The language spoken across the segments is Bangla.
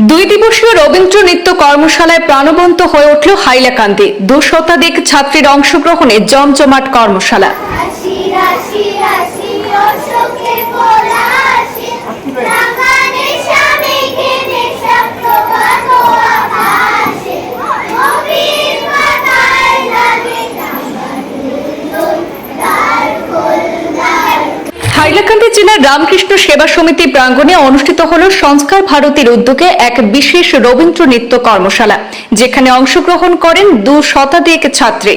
দুই দিবসীয় রবীন্দ্র নৃত্য কর্মশালায় প্রাণবন্ত হয়ে উঠল হাইলাকান্দি। দু শতাধিক ছাত্রীর অংশগ্রহণে জমজমাট কর্মশালা। জেলার রামকৃষ্ণ সেবা সমিতি প্রাঙ্গণে অনুষ্ঠিত হল সংস্কার ভারতীর উদ্যোগে এক বিশেষ রবীন্দ্র নৃত্য কর্মশালা, যেখানে অংশগ্রহণ করেন দু শতাধিক ছাত্রী।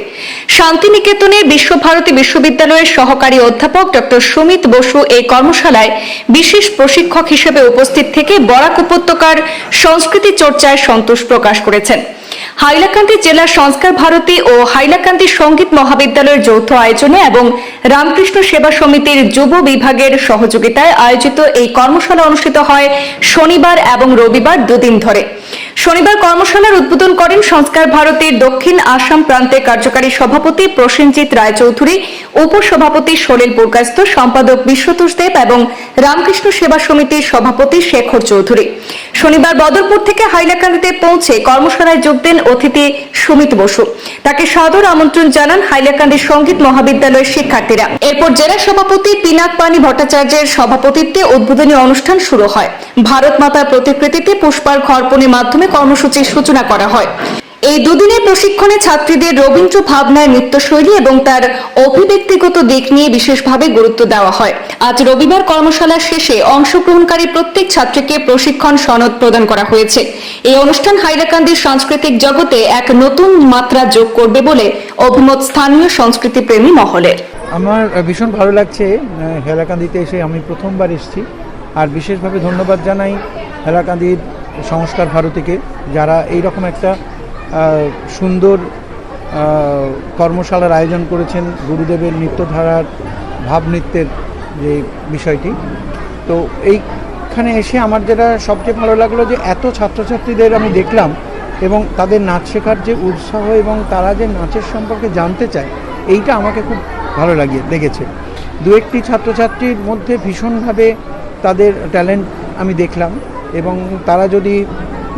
শান্তিনিকেতনে বিশ্বভারতী বিশ্ববিদ্যালয়ের সহকারী অধ্যাপক ডক্টর সুমিত বসু এই কর্মশালায় বিশেষ প্রশিক্ষক হিসেবে উপস্থিত থেকে বরাক উপত্যকার সংস্কৃতি চর্চায় সন্তোষ প্রকাশ করেছেন। হাইলাকান্দি জেলা সংস্কার ভারতী ও হাইলাকান্দি সংগীত মহাবিদ্যালয়ের যৌথ আয়োজনে এবং রামকৃষ্ণ সেবা সমিতির যুব বিভাগের সহযোগিতায় আয়োজিত এই কর্মশালা অনুষ্ঠিত হয় শনিবার এবং রবিবার দুদিন ধরে। শনিবার কর্মশালার উদ্বোধন করেন সংস্কার ভারতীর দক্ষিণ আসাম প্রান্তের কার্যকারী সভাপতি প্রসেনজিৎ রায়চৌধুরী, উপসভাপতি সলিল পুরকাস্ত সম্পাদক বিশ্বতোষ দেব এবং রামকৃষ্ণ সেবা সমিতির সভাপতি শেখর চৌধুরী। শনিবার বদরপুর থেকে হাইলাকান্দিতে পৌঁছে কর্মশালায় যোগ দেন অতিথি সুমিত বসু। তাকে সাদর আমন্ত্রণ জানান হাইলাকান্দি সংগীত মহাবিদ্যালয়ের শিক্ষার্থীরা। এরপর জেলা সভাপতি পিনাক পানি ভট্টাচার্যের সভাপতিত্বে উদ্বোধনী অনুষ্ঠান শুরু হয়। ভারত মাতার প্রতিকৃতিতে পুষ্পার অর্পণের মাধ্যমে কর্মসূচির সূচনা করা হয়। এই দুদিনের প্রশিক্ষণে ছাত্রীদের রবীন্দ্র ভাবনায় নৃত্যশৈলী এবং তার অভিব্যক্তিগত দিক নিয়ে বিশেষভাবে গুরুত্ব দেওয়া হয়। আজ রবিবার কর্মশালা শেষে অংশগ্রহণকারী প্রত্যেক ছাত্রীকে প্রশিক্ষণ সনদ প্রদান করা হয়েছে। এই অনুষ্ঠান হাইলাকান্দির সাংস্কৃতিক জগতে এক নতুন মাত্রা যোগ করবে বলে অভিমত স্থানীয় সংস্কৃতি প্রেমী মহলের। আমার ভীষণ ভালো লাগছে হেলাকান্দিতে এসে আমি প্রথমবার এসেছি। আর বিশেষভাবে ধন্যবাদ জানাই হেলাকান্দির সংস্কার ভারতীকে, যারা এই রকম একটা সুন্দর কর্মশালার আয়োজন করেছেন গুরুদেবের নৃত্যধারার ভাবনৃত্যের যে বিষয়টি। তো এইখানে এসে আমার যেটা সবচেয়ে ভালো লাগল যে এত ছাত্রছাত্রীদের আমি দেখলাম এবং তাদের নাচ শেখার যে উৎসাহ এবং তারা যে নাচের সম্পর্কে জানতে চায়, এইটা আমাকে খুব ভালো লাগে লেগেছে। দু একটি ছাত্রছাত্রীর মধ্যে ভীষণভাবে তাদের ট্যালেন্ট আমি দেখলাম এবং তারা যদি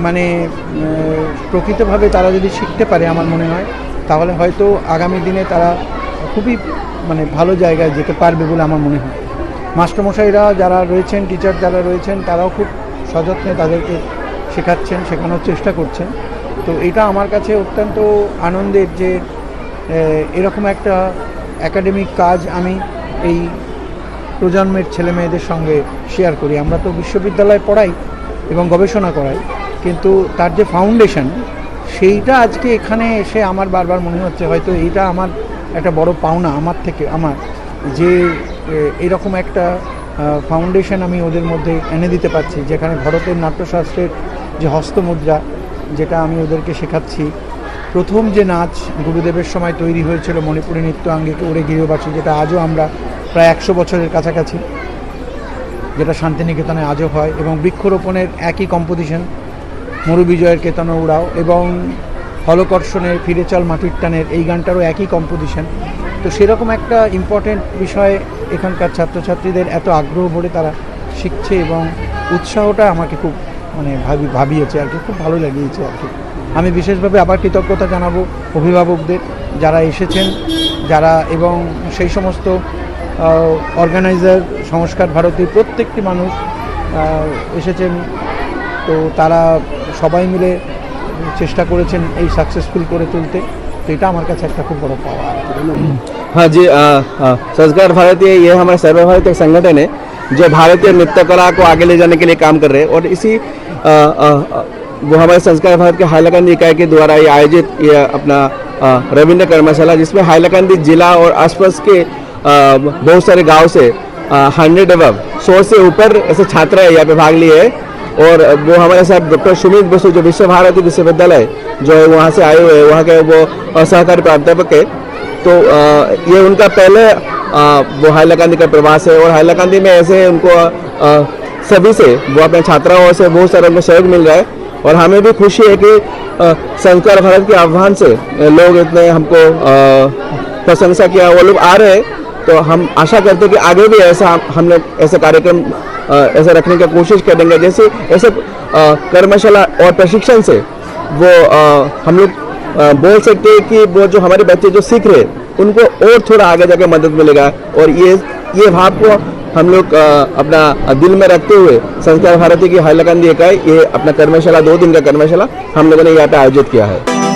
মানে প্রকৃতভাবে তারা যদি শিখতে পারে আমার মনে হয়, তাহলে হয়তো আগামী দিনে তারা খুবই মানে ভালো জায়গায় যেতে পারবে বলে আমার মনে হয়। মাস্টারমশাইরা যারা রয়েছেন টিচার যারা রয়েছেন, তারাও খুব সযত্নে তাদেরকে শেখাচ্ছেন, শেখানোর চেষ্টা করছেন। তো এটা আমার কাছে অত্যন্ত আনন্দের যে এরকম একটা একাডেমিক কাজ আমি এই প্রজন্মের ছেলে মেয়েদের সঙ্গে শেয়ার করি। আমরা তো বিশ্ববিদ্যালয়ে পড়াই এবং গবেষণা করাই। কিন্তু তার যে ফাউন্ডেশন সেইটা আজকে এখানে এসে আমার বারবার মনে হচ্ছে, হয়তো এইটা আমার একটা বড় পাওনা আমার থেকে, আমার যে এরকম একটা ফাউন্ডেশন আমি ওদের মধ্যে এনে দিতে পারছি, যেখানে ভারতের নাট্যশাস্ত্রের যে হস্তমুদ্রা, যেটা আমি ওদেরকে শেখাচ্ছি। প্রথম যে নাচ গুরুদেবের সময় তৈরি হয়েছিল মণিপুরী নৃত্য আঙ্গিকে উড়ে গৃহবাসী যেটা আজও আমরা প্রায় একশো বছরের কাছাকাছি, যেটা শান্তিনিকেতনে আজও হয় এবং বৃক্ষরোপণের একই কম্পোজিশন মরুবিজয়ের কেতন উড়াও এবং হলকর্ষণের ফিরে চল মাটির টানের এই গানটারও একই কম্পোজিশন তো সেরকম একটা ইম্পর্টেন্ট বিষয়ে এখানকার ছাত্রছাত্রীদের এত আগ্রহ ভরে তারা শিখছে এবং উৎসাহটা আমাকে খুব মানে ভাবি, ভাবিয়েছে আর কি, খুব ভালো লাগিয়েছে আর কি। আমি বিশেষভাবে আবার কৃতজ্ঞতা জানাব অভিভাবকদের যারা এসেছেন, যারা এবং সেই সমস্ত অর্গানাইজার সংস্কার ভারতীর প্রত্যেকটি মানুষ এসেছেন। তো তারা সবাই মিলে চেষ্টা করেছেন এই সাকসেসফুল করে তুলতে তো এটা আমার কাছে একটা খুব বড় পাওয়া हाँ जी अ, अ, संस्कार भारतीय ये हमारा सर्वभारतीय संगठन है जो भारतीय नृत्य कला को आगे ले जाने के लिए काम कर रहे हैं और इसी अ, अ, अ, वो हमारे संस्कार भारत के हाईलाकंदी इकाई के द्वारा ये आयोजित ये अपना अ, रविंद्र कर्मशाला जिसमें हाईलाकंदी जिला और आसपास के अ, बहुत सारे गांव से हंड्रेड एवं सौ से ऊपर ऐसे छात्र हैं यहाँ पे भाग लिए हैं और वो हमारे साथ डॉक्टर सुमित बसु जो विश्व भारती विश्वविद्यालय जो है वहाँ से आए हुए हैं वहाँ के वो सहकारी प्राध्यापक है तो अ, ये उनका पहले अ, वो हाइलाकांदी का प्रवास है और हाइलाकांदी में ऐसे उनको अ, सभी से वो अपने छात्राओं से बहुत सारा उनको सहयोग मिल रहा है। और हमें भी खुशी है कि संस्कार भारत के आह्वान से लोग इतने हमको प्रशंसा किया वो लोग आ रहे हैं। तो हम आशा करते हैं कि आगे भी ऐसा हम लोग ऐसे कार्यक्रम ऐसा रखने का कोशिश करेंगे। जैसे ऐसे कर्मशाला और प्रशिक्षण से वो अ, हम लोग बोल सकते हैं कि वो जो हमारे बच्चे जो सीख रहे उनको और थोड़ा आगे जाके मदद मिलेगा। और ये ये भाव को हम लोग अपना दिल में रखते हुए संस्कार भारती की हाईलाकंदी इकाई ये अपना कर्मशाला दो दिन का कर्मशाला हम लोगों ने यहाँ पे आयोजित किया है।